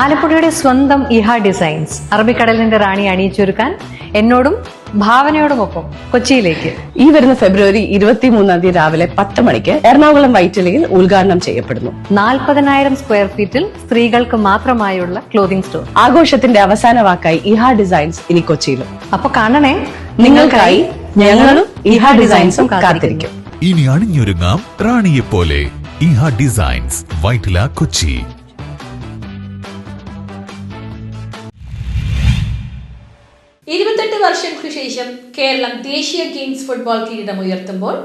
ആലപ്പുഴയുടെ സ്വന്തം ഇഹ ഡിസൈൻസ്. അറബിക്കടലിന്റെ റാണി അണിയിച്ചൊരുക്കാൻ എന്നോടും ഭാവനയോടുമൊപ്പം കൊച്ചിയിലേക്ക്. ഈ വരുന്ന ഫെബ്രുവരി ഇരുപത്തി മൂന്നാം തീയതി രാവിലെ പത്ത് മണിക്ക് എറണാകുളം വൈറ്റിലയിൽ ഉദ്ഘാടനം ചെയ്യപ്പെടുന്നു. നാൽപ്പതിനായിരം സ്ക്വയർ ഫീറ്റിൽ സ്ത്രീകൾക്ക് മാത്രമായുള്ള ക്ലോതിംഗ് സ്റ്റോർ ആഘോഷത്തിന്റെ അവസാന വാക്കായി ഇഹ ഡിസൈൻസ് ഇനി കൊച്ചിയിലും. അപ്പൊ കാണണേ? നിങ്ങൾക്കായി ഞങ്ങളും ഇഹ ഡിസൈൻസും കാത്തിരിക്കും. ഇനി അണിഞ്ഞൊരുങ്ങാം റാണിയെ പോലെ ഇഹ ഡിസൈൻസ് വൈറ്റില കൊച്ചി. ഇരുപത്തെട്ട് വർഷങ്ങൾക്ക് ശേഷം കേരളം ദേശീയ ഗെയിംസ് ഫുട്ബോൾ കിരീടം ഉയർത്തുമ്പോൾ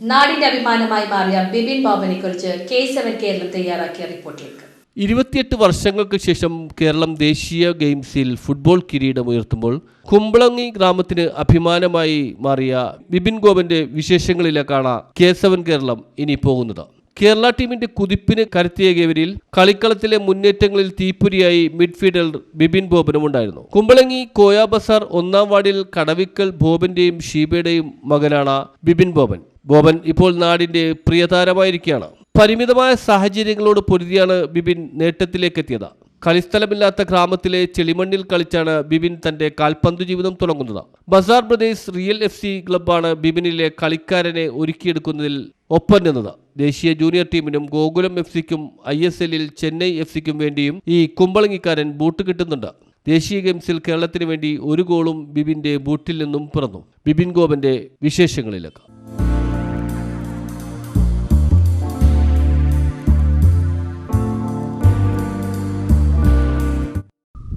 നാടിന്റെ അഭിമാനമായി മാറിയ ബിബിൻ ബാബനെ കുറിച്ച് കെ സെവൻ കേരളം തയ്യാറാക്കിയ റിപ്പോർട്ടിലേക്ക്. ഇരുപത്തിയെട്ട് വർഷങ്ങൾക്ക് ശേഷം കേരളം ദേശീയ ഗെയിംസിൽ ഫുട്ബോൾ കിരീടം ഉയർത്തുമ്പോൾ കുമ്പളങ്ങി ഗ്രാമത്തിന് അഭിമാനമായി മാറിയ ബിപിൻ ഗോപന്റെ വിശേഷങ്ങളിലേക്കാണ് കെ സെവൻ കേരളം ഇനി പോകുന്നത്. കേരള ടീമിന്റെ കുതിപ്പിന് കരുത്തിയേകിയവരിൽ കളിക്കളത്തിലെ മുന്നേറ്റങ്ങളിൽ തീപ്പൊരിയായി മിഡ്ഫീൽഡർ ബിബിൻ ബോബനും ഉണ്ടായിരുന്നു. കുമ്പളങ്ങി കോയ ബസാർ ഒന്നാം വാർഡിൽ കടവിക്കൽ ബോബന്റെയും ഷീബയുടെയും മകനാണ് ബിബിൻ ബോബൻ. ബോബൻ ഇപ്പോൾ നാടിന്റെ പ്രിയതാരമായിരിക്കുകയാണ്. പരിമിതമായ സാഹചര്യങ്ങളോട് പൊരുതിയാണ് ബിബിൻ നേട്ടത്തിലേക്കെത്തിയത്. കളിസ്ഥലമില്ലാത്ത ഗ്രാമത്തിലെ ചെളിമണ്ണിൽ കളിച്ചാണ് ബിബിൻ തന്റെ കാൽപന്തു ജീവിതം തുടങ്ങുന്നത്. Bazar brothers real F C ക്ലബ്ബാണ് ബിബിനിലെ കളിക്കാരനെ ഒരുക്കിയെടുക്കുന്നതിൽ ഒപ്പം നിന്നത്. ദേശീയ ജൂനിയർ ടീമിനും ഗോകുലം എഫ് സിക്കും ഐ എസ് എല്ലിൽ ചെന്നൈ എഫ് സിക്കും വേണ്ടിയും ഈ കുമ്പളങ്ങിക്കാരൻ ബൂട്ട് കിട്ടുന്നുണ്ട്. ദേശീയ ഗെയിംസിൽ കേരളത്തിന് വേണ്ടി ഒരു ഗോളും ബിബിന്റെ ബൂട്ടിൽ നിന്നും പിറന്നു. ബിബിൻ ഗോപന്റെ വിശേഷങ്ങളിലേക്ക്.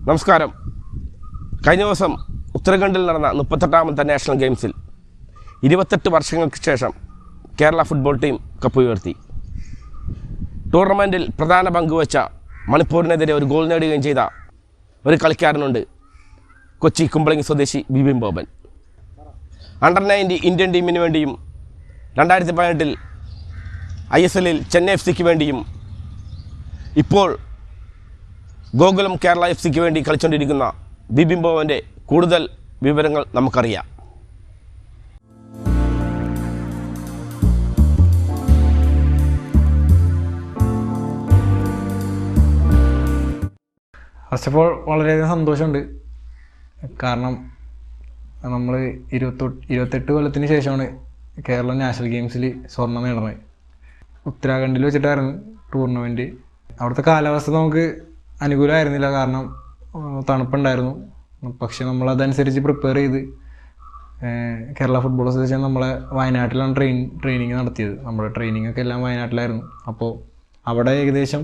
നമസ്കാരം. കഴിഞ്ഞ ദിവസം ഉത്തരാഖണ്ഡിൽ നടന്ന മുപ്പത്തെട്ടാമത്തെ നാഷണൽ ഗെയിംസിൽ ഇരുപത്തെട്ട് വർഷങ്ങൾക്ക് ശേഷം കേരള ഫുട്ബോൾ ടീം കപ്പ് ഉയർത്തി. ടൂർണമെന്റിൽ പ്രധാന പങ്കുവച്ച മണിപ്പൂരിനെതിരെ ഒരു ഗോൾ നേടുകയും ചെയ്ത ഒരു കളിക്കാരനുണ്ട് കൊച്ചി കുമ്പളങ്ങി സ്വദേശി Bibin Boban. Under ninety Indian ടീമിന് വേണ്ടിയും രണ്ടായിരത്തി പതിനെട്ടിൽ ഐ എസ് എല്ലിൽ ചെന്നൈ എഫ് സിക്ക് വേണ്ടിയും ഇപ്പോൾ ഗോകുലം കേരള എഫ് സിക്ക് വേണ്ടി കളിച്ചുകൊണ്ടിരിക്കുന്ന ബിബിൻ ബോബന്റെ കൂടുതൽ വിവരങ്ങൾ നമുക്കറിയാം. ഫസ്റ്റ് ഓഫ് ഓൾ വളരെയധികം സന്തോഷമുണ്ട്. കാരണം നമ്മൾ ഇരുപത്തൊ ഇരുപത്തെട്ട് കൊല്ലത്തിന് ശേഷമാണ് കേരള നാഷണൽ ഗെയിംസിൽ സ്വർണം നേടുന്നത്. ഉത്തരാഖണ്ഡിൽ വെച്ചിട്ടായിരുന്നു ടൂർണമെന്റ് അവിടുത്തെ കാലാവസ്ഥ നമുക്ക് അനുകൂലമായിരുന്നില്ല. കാരണം തണുപ്പുണ്ടായിരുന്നു. പക്ഷെ നമ്മൾ അതനുസരിച്ച് പ്രിപ്പയർ ചെയ്ത് കേരള ഫുട്ബോൾ അസോസിയേഷൻ നമ്മളെ വയനാട്ടിലാണ് ട്രെയിൻ ട്രെയിനിങ് നടത്തിയത്. നമ്മുടെ ട്രെയിനിങ്ങൊക്കെ എല്ലാം വയനാട്ടിലായിരുന്നു. അപ്പോൾ അവിടെ ഏകദേശം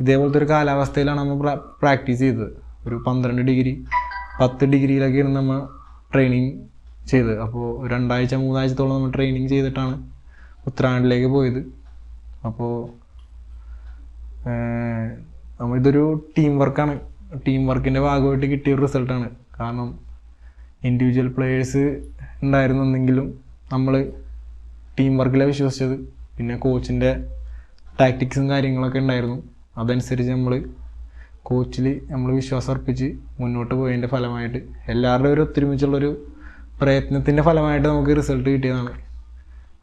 ഇതേപോലത്തെ ഒരു കാലാവസ്ഥയിലാണ് നമ്മൾ പ്രാക്ടീസ് ചെയ്തത്. ഒരു പന്ത്രണ്ട് ഡിഗ്രി പത്ത് ഡിഗ്രിയിലൊക്കെയാണ് നമ്മൾ ട്രെയിനിങ് ചെയ്തത്. അപ്പോൾ രണ്ടാഴ്ച മൂന്നാഴ്ചത്തോളം നമ്മൾ ട്രെയിനിങ് ചെയ്തിട്ടാണ് ഉത്തരാഖണ്ഡിലേക്ക് പോയത്. അപ്പോൾ ഇതൊരു ടീം വർക്കാണ് ടീം വർക്കിന്റെ ഭാഗമായിട്ട് കിട്ടിയ ഒരു റിസൾട്ടാണ് കാരണം ഇൻഡിവിജ്വൽ പ്ലെയേഴ്സ് ഉണ്ടായിരുന്നെങ്കിലും നമ്മൾ ടീം വർക്കിലാണ് വിശ്വസിച്ചത്. പിന്നെ കോച്ചിന്റെ ടാക്ടിക്സും കാര്യങ്ങളൊക്കെ ഉണ്ടായിരുന്നു. അതനുസരിച്ച് നമ്മൾ കോച്ചിൽ നമ്മൾ വിശ്വാസം അർപ്പിച്ച് മുന്നോട്ട് പോയതിന്റെ ഫലമായിട്ട് എല്ലാവരുടെയും ഒരു ഒത്തൊരുമിച്ചുള്ളൊരു പ്രയത്നത്തിന്റെ ഫലമായിട്ട് നമുക്ക് റിസൾട്ട് കിട്ടിയതാണ്.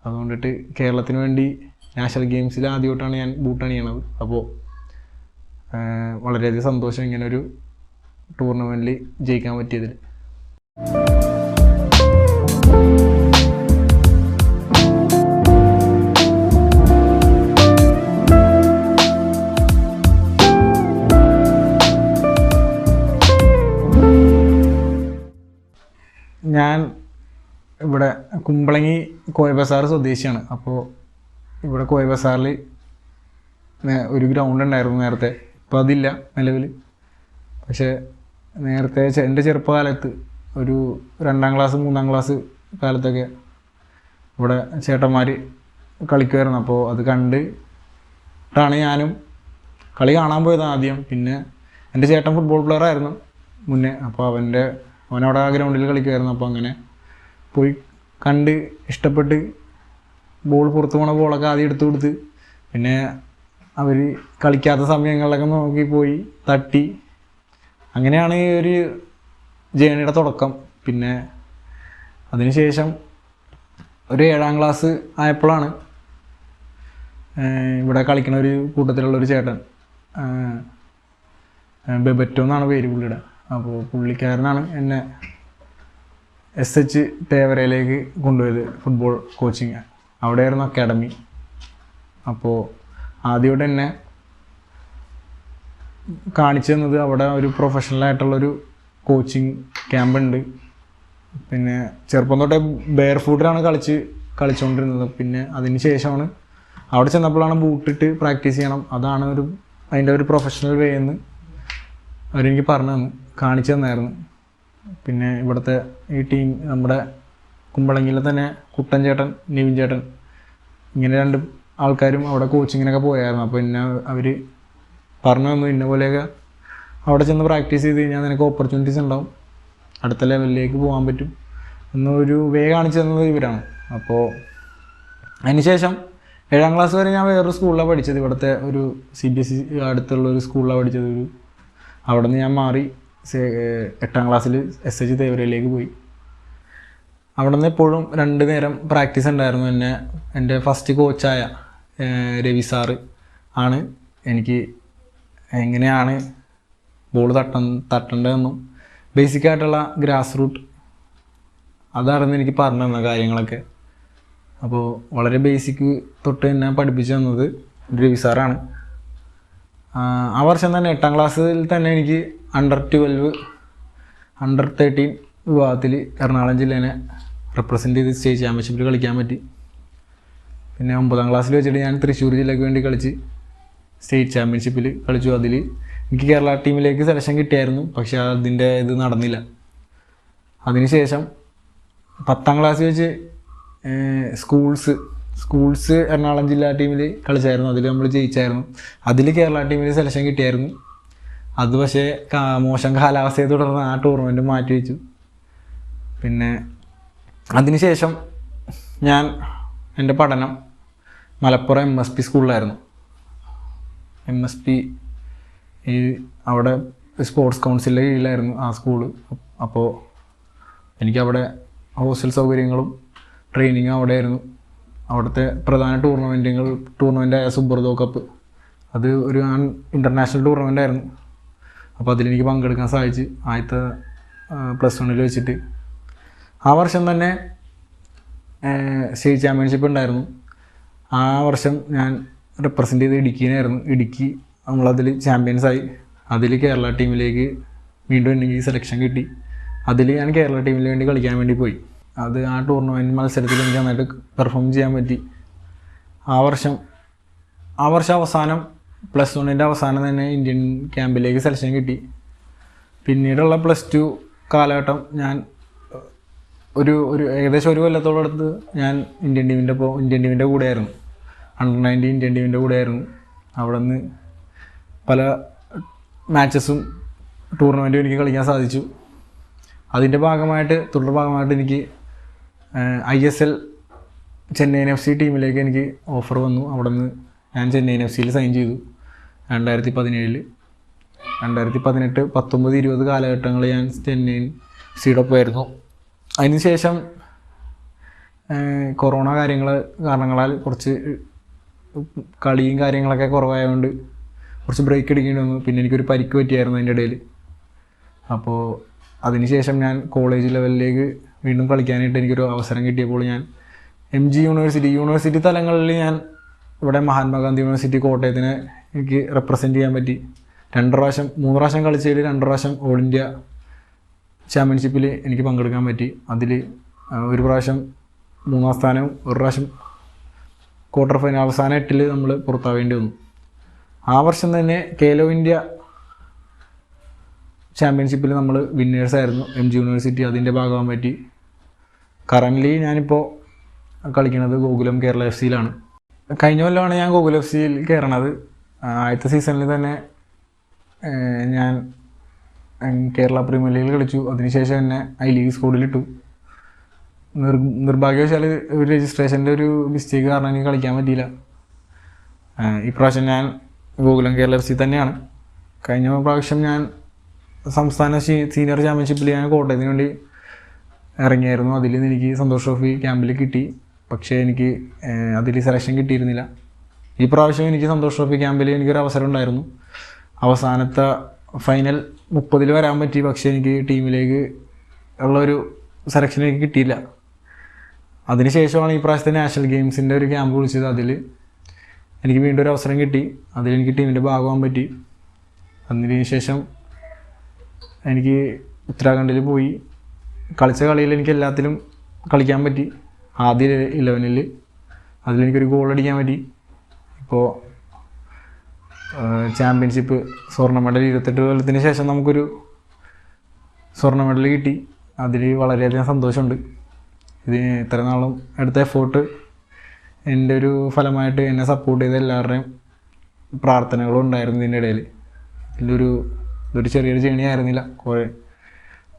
അതുകൊണ്ടിട്ട് കേരളത്തിന് വേണ്ടി നാഷണൽ ഗെയിംസിൽ ആദ്യമായിട്ടാണ് ഞാൻ ബൂട്ട് അണിയണത്. അപ്പോൾ വളരെയധികം സന്തോഷം ഇങ്ങനെ ഒരു ടൂർണമെന്റിൽ ജയിക്കാൻ പറ്റിയതിൽ ഞാൻ ഇവിടെ കുമ്പളങ്ങി കോയ ബസാർ സ്വദേശിയാണ്. അപ്പോൾ ഇവിടെ കോയ ബസാറിൽ ഒരു ഗ്രൗണ്ട് ഉണ്ടായിരുന്നു നേരത്തെ. ഇപ്പോൾ അതില്ല നിലവിൽ പക്ഷേ നേരത്തെ എന്റെ ചെറുപ്പകാലത്ത് ഒരു രണ്ടാം ക്ലാസ് മൂന്നാം ക്ലാസ് കാലത്തൊക്കെ ഇവിടെ ചേട്ടന്മാർ കളിക്കുമായിരുന്നു അപ്പോൾ അത് കണ്ടിട്ടാണ് ഞാനും കളി കാണാൻ പോയത് ആദ്യം. പിന്നെ എന്റെ ചേട്ടൻ ഫുട്ബോൾ പ്ലെയർ ആയിരുന്നു മുന്നേ. അപ്പോൾ അവന്റെ അവനവിടെ ആ ഗ്രൗണ്ടിൽ കളിക്കുമായിരുന്നു അപ്പോൾ അങ്ങനെ പോയി കണ്ട് ഇഷ്ടപ്പെട്ട് ബോൾ പുറത്തു പോണ ബോളൊക്കെ ആദ്യം എടുത്തു കൊടുത്ത് പിന്നെ അവർ കളിക്കാത്ത സമയങ്ങളിലൊക്കെ നോക്കി പോയി തട്ടി. അങ്ങനെയാണ് ഈ ഒരു ജേണിയുടെ തുടക്കം. പിന്നെ അതിനുശേഷം ഒരു ഏഴാം ക്ലാസ് ആയപ്പോഴാണ് ഇവിടെ കളിക്കുന്ന ഒരു കൂട്ടത്തിലുള്ള ഒരു ചേട്ടൻ ബെബറ്റോ എന്നാണ് പേര് പുള്ളിയുടെ. അപ്പോൾ പുള്ളിക്കാരനാണ് എന്നെ എസ് എച്ച് തേവരയിലേക്ക് കൊണ്ടുപോയത് ഫുട്ബോൾ കോച്ചിങ് അവിടെയായിരുന്നു അക്കാഡമി അപ്പോൾ ആദ്യമായിട്ട് എന്നെ കാണിച്ചു തന്നത് അവിടെ ഒരു പ്രൊഫഷണൽ ആയിട്ടുള്ളൊരു കോച്ചിങ് ക്യാമ്പ് ഉണ്ട്. പിന്നെ ചെറുപ്പം തൊട്ടേ ബെയർ ഫുഡിലാണ് കളിച്ച് കളിച്ചുകൊണ്ടിരുന്നത് പിന്നെ അതിന് ശേഷമാണ് അവിടെ ചെന്നപ്പോഴാണ് ബൂട്ടിട്ട് പ്രാക്ടീസ് ചെയ്യണം. അതാണ് ഒരു അതിന്റെ ഒരു പ്രൊഫഷണൽ വേ എന്ന് അവരെനിക്ക് പറഞ്ഞു തന്നു. കാണിച്ചു തന്നായിരുന്നു പിന്നെ ഇവിടുത്തെ ഈ ടീം നമ്മുടെ കുമ്പളങ്ങിയിലെ തന്നെ കുട്ടൻ ചേട്ടൻ നിവിൻ ചേട്ടൻ ഇങ്ങനെ രണ്ട് ആൾക്കാരും അവിടെ കോച്ചിങ്ങിനൊക്കെ പോയായിരുന്നു. അപ്പോൾ എന്നെ അവർ പറഞ്ഞു തന്നു ഇന്ന പോലെയൊക്കെ അവിടെ ചെന്ന് പ്രാക്ടീസ് ചെയ്ത് കഴിഞ്ഞാൽ നിനക്ക് ഓപ്പർച്യൂണിറ്റീസ് ഉണ്ടാവും. അടുത്ത ലെവലിലേക്ക് പോകാൻ പറ്റും. എന്നൊരു വേ കാണിച്ചു തന്നത് ഇവരാണ്. അപ്പോൾ അതിനുശേഷം ഏഴാം ക്ലാസ് വരെ ഞാൻ വേറൊരു സ്കൂളിലാണ് പഠിച്ചത്. ഇവിടുത്തെ ഒരു സി ബി എസ് ഇ അടുത്തുള്ള ഒരു സ്കൂളിലാണ് പഠിച്ചത്. ഒരു അവിടെ നിന്ന് ഞാൻ മാറി. എട്ടാം ക്ലാസ്സിൽ എസ് എച്ച് തേവരയിലേക്ക് പോയി. അവിടെ നിന്ന് എപ്പോഴും രണ്ട് നേരം പ്രാക്ടീസ് ഉണ്ടായിരുന്നു എന്നെ. എന്റെ ഫസ്റ്റ് കോച്ചായ രവി സാറ് ആണ് എനിക്ക് എങ്ങനെയാണ് ബോൾ തട്ട തട്ടേണ്ടതെന്നും ബേസിക്കായിട്ടുള്ള ഗ്രാസ് റൂട്ട് അതായിരുന്നു എനിക്ക് പറഞ്ഞു തന്ന കാര്യങ്ങളൊക്കെ. അപ്പോൾ വളരെ ബേസിക് തൊട്ട് എന്നെ പഠിപ്പിച്ചു തന്നത് രവി സാറാണ് ആ വർഷം തന്നെ എട്ടാം ക്ലാസ്സിൽ തന്നെ എനിക്ക് അണ്ടർ ട്വൽവ് അണ്ടർ തേർട്ടീൻ വിഭാഗത്തിൽ എറണാകുളം ജില്ലേനെ റെപ്രസെന്റ് ചെയ്ത് സ്റ്റേറ്റ് ചാമ്പ്യൻഷിപ്പിൽ കളിക്കാൻ പറ്റി. പിന്നെ ഒമ്പതാം ക്ലാസ്സിൽ വെച്ചിട്ട് ഞാൻ തൃശ്ശൂർ ജില്ലയ്ക്ക് വേണ്ടി കളിച്ച് സ്റ്റേറ്റ് ചാമ്പ്യൻഷിപ്പിൽ കളിച്ചു. അതിൽ എനിക്ക് കേരള ടീമിലേക്ക് സെലക്ഷൻ കിട്ടിയായിരുന്നു പക്ഷെ അതിന്റെ ഇത് നടന്നില്ല. അതിനുശേഷം പത്താം ക്ലാസ് വെച്ച് സ്കൂൾസ് സ്കൂൾസ് എറണാകുളം ജില്ലാ ടീമിൽ കളിച്ചായിരുന്നു. അതിൽ നമ്മൾ ജയിച്ചായിരുന്നു. അതിൽ കേരള ടീമിൽ സെലക്ഷൻ കിട്ടിയായിരുന്നു. അത് പക്ഷേ മോശം കാലാവസ്ഥയെ തുടർന്ന് ആ ടൂർണമെന്റ് മാറ്റി വെച്ചു. പിന്നെ അതിനുശേഷം ഞാൻ എന്റെ പഠനം മലപ്പുറം എം എസ് പി സ്കൂളിലായിരുന്നു എം എസ് പി ഈ അവിടെ സ്പോർട്സ് കൗൺസിലിന്റെ കീഴിലായിരുന്നു ആ സ്കൂൾ അപ്പോൾ എനിക്കവിടെ ഹോസ്റ്റൽ സൗകര്യങ്ങളും ട്രെയിനിങ്ങും അവിടെ ആയിരുന്നു അവിടുത്തെ പ്രധാന ടൂർണമെന്റുകൾ ടൂർണമെന്റായ സുബ്രതോ കപ്പ് അത് ഒരു ഇന്റർനാഷണൽ ടൂർണമെന്റ് ആയിരുന്നു. അപ്പോൾ അതിലെനിക്ക് പങ്കെടുക്കാൻ സാധിച്ചു ആദ്യത്തെ പ്ലസ് വണ്ണിൽ വെച്ചിട്ട്. ആ വർഷം തന്നെ സ്റ്റേറ്റ് ചാമ്പ്യൻഷിപ്പ് ഉണ്ടായിരുന്നു. ആ വർഷം ഞാൻ റെപ്രസെന്റ് ചെയ്ത് ഇടുക്കിനായിരുന്നു ഇടുക്കി നമ്മളതിൽ ചാമ്പ്യൻസായി അതിൽ കേരള ടീമിലേക്ക് വീണ്ടും എനിക്ക് സെലക്ഷൻ കിട്ടി. അതിൽ ഞാൻ കേരള ടീമിന് വേണ്ടി കളിക്കാൻ വേണ്ടി പോയി. അത് ആ ടൂർണമെന്റ് മത്സരത്തിൽ എനിക്ക് നന്നായിട്ട് പെർഫോം ചെയ്യാൻ പറ്റി. ആ വർഷം ആ വർഷം അവസാനം പ്ലസ് വണ്ണിന്റെ അവസാനം തന്നെ ഇന്ത്യൻ ക്യാമ്പിലേക്ക് സെലക്ഷൻ കിട്ടി. പിന്നീടുള്ള പ്ലസ് ടു കാലഘട്ടം ഞാൻ ഒരു ഒരു ഏകദേശം ഒരു കൊല്ലത്തോടടുത്ത് ഞാൻ ഇന്ത്യൻ ടീമിന്റെ ഇപ്പോൾ ഇന്ത്യൻ ടീമിന്റെ കൂടെയായിരുന്നു. അണ്ടർ നയന്റീൻ ഇന്ത്യൻ ടീമിന്റെ കൂടെയായിരുന്നു. അവിടെ നിന്ന് പല മാച്ചസും ടൂർണമെന്റും എനിക്ക് കളിക്കാൻ സാധിച്ചു. അതിന്റെ ഭാഗമായിട്ട് തുടർ ഭാഗമായിട്ട് എനിക്ക് I S L Chennaiyin F C ടീമിലേക്ക് എനിക്ക് ഓഫർ വന്നു. അവിടെ നിന്ന് ഞാൻ ചെന്നൈയിൻ എഫ് സിയിൽ സൈൻ ചെയ്തു. രണ്ടായിരത്തി പതിനേഴിൽ രണ്ടായിരത്തി പതിനെട്ട് പത്തൊമ്പത് ഇരുപത് കാലഘട്ടങ്ങളിൽ ഞാൻ ചെന്നൈയിൻ സീഡൊപ്പമായിരുന്നു അതിനുശേഷം കൊറോണ കാര്യങ്ങൾ കാരണങ്ങളാൽ കുറച്ച് കളിയും കാര്യങ്ങളൊക്കെ കുറവായതുകൊണ്ട് കുറച്ച് ബ്രേക്ക് എടുക്കേണ്ടി വന്നു. പിന്നെ എനിക്കൊരു പരിക്ക് പറ്റിയായിരുന്നു അതിന്റെ ഇടയിൽ അപ്പോൾ അതിനുശേഷം ഞാൻ കോളേജ് ലെവലിലേക്ക് വീണ്ടും കളിക്കാനായിട്ട് എനിക്കൊരു അവസരം കിട്ടിയപ്പോൾ ഞാൻ എം ജി യൂണിവേഴ്സിറ്റി യൂണിവേഴ്സിറ്റി തലങ്ങളിൽ ഞാൻ ഇവിടെ മഹാത്മാഗാന്ധി യൂണിവേഴ്സിറ്റി കോട്ടയത്തിന് എനിക്ക് റെപ്രസെന്റ് ചെയ്യാൻ പറ്റി. രണ്ട് പ്രാവശ്യം മൂന്ന് പ്രാവശ്യം കളിച്ചതിൽ രണ്ട് പ്രാവശ്യം ഓൾ ഇന്ത്യ ചാമ്പ്യൻഷിപ്പിൽ എനിക്ക് പങ്കെടുക്കാൻ പറ്റി. അതിൽ ഒരു പ്രാവശ്യം മൂന്നാം സ്ഥാനവും ഒരു പ്രാവശ്യം ക്വാർട്ടർ ഫൈനൽ അവസാന എട്ടിൽ നമ്മൾ പുറത്താവേണ്ടി വന്നു. ആ വർഷം തന്നെ കേലോ ഇന്ത്യ ചാമ്പ്യൻഷിപ്പിൽ നമ്മൾ വിന്നേഴ്സ് ആയിരുന്നു. എം ജി യൂണിവേഴ്സിറ്റി അതിന്റെ ഭാഗമാകാൻ പറ്റി. കറന്റ്ലി ഞാനിപ്പോൾ കളിക്കുന്നത് ഗോകുലം കേരള എഫ് സിയിലാണ് കഴിഞ്ഞ കൊല്ലമാണ് ഞാൻ ഗൂഗിൾ എഫ് സിയിൽ കയറണത് ആദ്യത്തെ സീസണിൽ തന്നെ ഞാൻ കേരള പ്രീമിയർ ലീഗിൽ കളിച്ചു. അതിനുശേഷം തന്നെ ഐ ലീഗ് സ്കൂളിലിട്ടു നിർ നിർഭാഗ്യവശാൽ ഒരു രജിസ്ട്രേഷന്റെ ഒരു മിസ്റ്റേക്ക് കാരണം എനിക്ക് കളിക്കാൻ പറ്റിയില്ല. ഇപ്രാവശ്യം ഞാൻ ഗോകുലം കേരള എഫ് സി തന്നെയാണ്. കഴിഞ്ഞ പ്രാവശ്യം ഞാൻ സംസ്ഥാന സീനിയർ ചാമ്പ്യൻഷിപ്പിൽ ഞാൻ കോട്ടയത്തിന് വേണ്ടി ഇറങ്ങിയായിരുന്നു. അതിൽ നിന്ന് എനിക്ക് സന്തോഷ് ട്രോഫി ക്യാമ്പിൽ കിട്ടി. പക്ഷേ എനിക്ക് അതിൽ സെലക്ഷൻ കിട്ടിയിരുന്നില്ല. ഈ പ്രാവശ്യം എനിക്ക് സന്തോഷ് ട്രോഫി ക്യാമ്പിൽ എനിക്കൊരു അവസരം ഉണ്ടായിരുന്നു. അവസാനത്തെ ഫൈനൽ മുപ്പതിൽ വരാൻ പറ്റി പക്ഷേ എനിക്ക് ടീമിലേക്ക് ഉള്ളൊരു സെലക്ഷൻ എനിക്ക് കിട്ടിയില്ല. അതിനുശേഷമാണ് ഈ പ്രാവശ്യത്തെ നാഷണൽ ഗെയിംസിന്റെ ഒരു ക്യാമ്പ് വിളിച്ചത്. അതിൽ എനിക്ക് വീണ്ടും ഒരു അവസരം കിട്ടി. അതിലെനിക്ക് ടീമിന്റെ ഭാഗമാകാൻ പറ്റി. അതിന് ശേഷം എനിക്ക് ഉത്തരാഖണ്ഡിൽ പോയി. കളിച്ച കളിയിൽ എനിക്ക് എല്ലാത്തിലും കളിക്കാൻ പറ്റി. ആദ്യ ഇലവനിൽ അതിലെനിക്കൊരു ഗോൾ അടിക്കാൻ പറ്റി. ഇപ്പോൾ ചാമ്പ്യൻഷിപ്പ് സ്വർണ മെഡൽ ഇരുപത്തെട്ട് കൊല്ലത്തിന് ശേഷം നമുക്കൊരു സ്വർണ മെഡൽ കിട്ടി. അതിൽ വളരെയധികം സന്തോഷമുണ്ട്. ഇത് ഇത്ര നാളും എടുത്ത എഫോർട്ട് എന്റെ ഒരു ഫലമായിട്ട് എന്നെ സപ്പോർട്ട് ചെയ്ത എല്ലാവരുടെയും പ്രാർത്ഥനകളും ഉണ്ടായിരുന്നു ഇതിന്റെ ഇടയിൽ. ഇതിലൊരു ഇതൊരു ചെറിയൊരു ജേണി ആയിരുന്നില്ല. കുറേ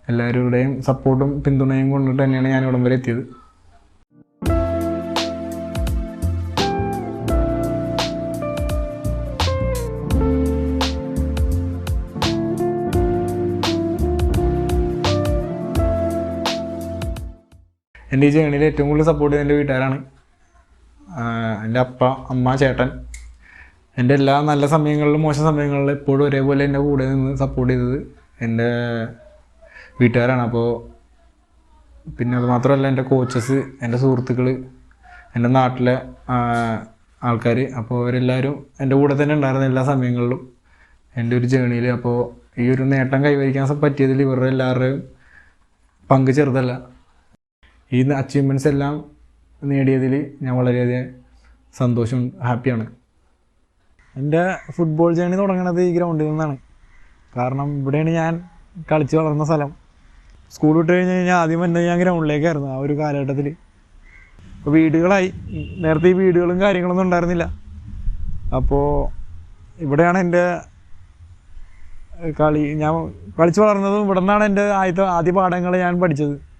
എല്ലാവരുടെയും സപ്പോർട്ടും പിന്തുണയും കൊണ്ടിട്ട് തന്നെയാണ് ഞാൻ ഇവിടം വരെ എത്തിയത്. എന്റെ ഈ ജേണിയിൽ ഏറ്റവും കൂടുതൽ സപ്പോർട്ട് ചെയ്ത എന്റെ വീട്ടുകാരാണ്. എന്റെ അപ്പ അമ്മ ചേട്ടൻ. എന്റെ എല്ലാ നല്ല സമയങ്ങളിലും മോശം സമയങ്ങളിലും എപ്പോഴും ഒരേപോലെ എന്റെ കൂടെ നിന്ന് സപ്പോർട്ട് ചെയ്തത് എന്റെ വീട്ടുകാരാണ്. അപ്പോൾ പിന്നെ അത് മാത്രമല്ല എന്റെ കോച്ചസ് എന്റെ സുഹൃത്തുക്കൾ എന്റെ നാട്ടിലെ ആൾക്കാർ അപ്പോൾ അവരെല്ലാവരും എന്റെ കൂടെ തന്നെ ഉണ്ടായിരുന്ന എല്ലാ സമയങ്ങളിലും എന്റെ ഒരു ജേണിയിൽ. അപ്പോൾ ഈ ഒരു നേട്ടം കൈവരിക്കാൻ പറ്റിയതിൽ ഇവരുടെ എല്ലാവരുടെയും പങ്ക് ചെറുതല്ല. ഈ അച്ചീവ്മെന്റ്സ് എല്ലാം നേടിയതിൽ ഞാൻ വളരെയധികം സന്തോഷം ഹാപ്പിയാണ് എന്റെ ഫുട്ബോൾ ജേണി തുടങ്ങുന്നത് ഈ ഗ്രൗണ്ടിൽ നിന്നാണ്. കാരണം ഇവിടെയാണ് ഞാൻ കളിച്ചു വളർന്ന സ്ഥലം. സ്കൂൾ വിട്ട് കഴിഞ്ഞ് കഴിഞ്ഞാൽ ആദ്യം തന്നെ ഞാൻ ഗ്രൗണ്ടിലേക്കായിരുന്നു ആ ഒരു കാലഘട്ടത്തിൽ അപ്പോൾ വീടുകളായി. നേരത്തെ ഈ വീടുകളും കാര്യങ്ങളൊന്നും ഉണ്ടായിരുന്നില്ല. അപ്പോൾ ഇവിടെയാണ് എന്റെ കളി. ഞാൻ കളിച്ചു വളർന്നതും ഇവിടെ നിന്നാണ് എന്റെ ആദ്യത്തെ ആദ്യ പാഠങ്ങൾ ഞാൻ പഠിച്ചത്.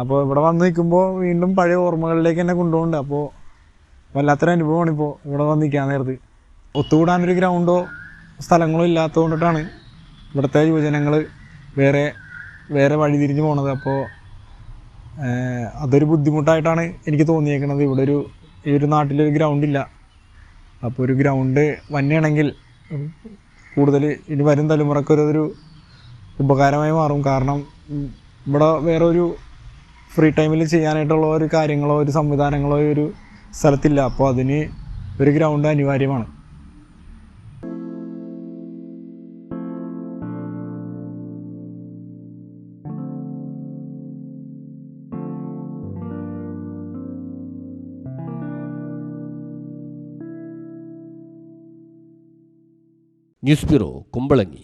അപ്പോൾ ഇവിടെ വന്ന് നിൽക്കുമ്പോൾ വീണ്ടും പഴയ ഓർമ്മകളിലേക്ക് തന്നെ കൊണ്ടുപോകുന്നുണ്ട്. അപ്പോൾ വല്ലാത്തൊരു അനുഭവമാണ് ഇപ്പോൾ ഇവിടെ വന്ന് നിൽക്കാൻ നേരത്ത്. ഒത്തുകൂടാനൊരു ഗ്രൗണ്ടോ സ്ഥലങ്ങളോ ഇല്ലാത്തത് കൊണ്ടിട്ടാണ് ഇവിടുത്തെ യുവജനങ്ങൾ വേറെ വേറെ വഴി തിരിഞ്ഞ് പോണത്. അപ്പോൾ അതൊരു ബുദ്ധിമുട്ടായിട്ടാണ് എനിക്ക് തോന്നിയേക്കുന്നത് ഇവിടെ ഒരു ഈ ഒരു നാട്ടിലൊരു ഗ്രൗണ്ട് ഇല്ല. അപ്പോൾ ഒരു ഗ്രൗണ്ട് വന്നെയാണെങ്കിൽ കൂടുതൽ ഇനി വരും തലമുറക്കൊരു ഉപകാരമായി മാറും. കാരണം ഇവിടെ വേറൊരു ഫ്രീ ടൈമിൽ ചെയ്യാനായിട്ടുള്ള ഒരു കാര്യങ്ങളോ ഒരു സംവിധാനങ്ങളോ ഒരു സ്ഥലത്തില്ല. അപ്പോൾ അതിന് ഒരു ഗ്രൗണ്ട് അനിവാര്യമാണ്. News bureau Kumbalangi.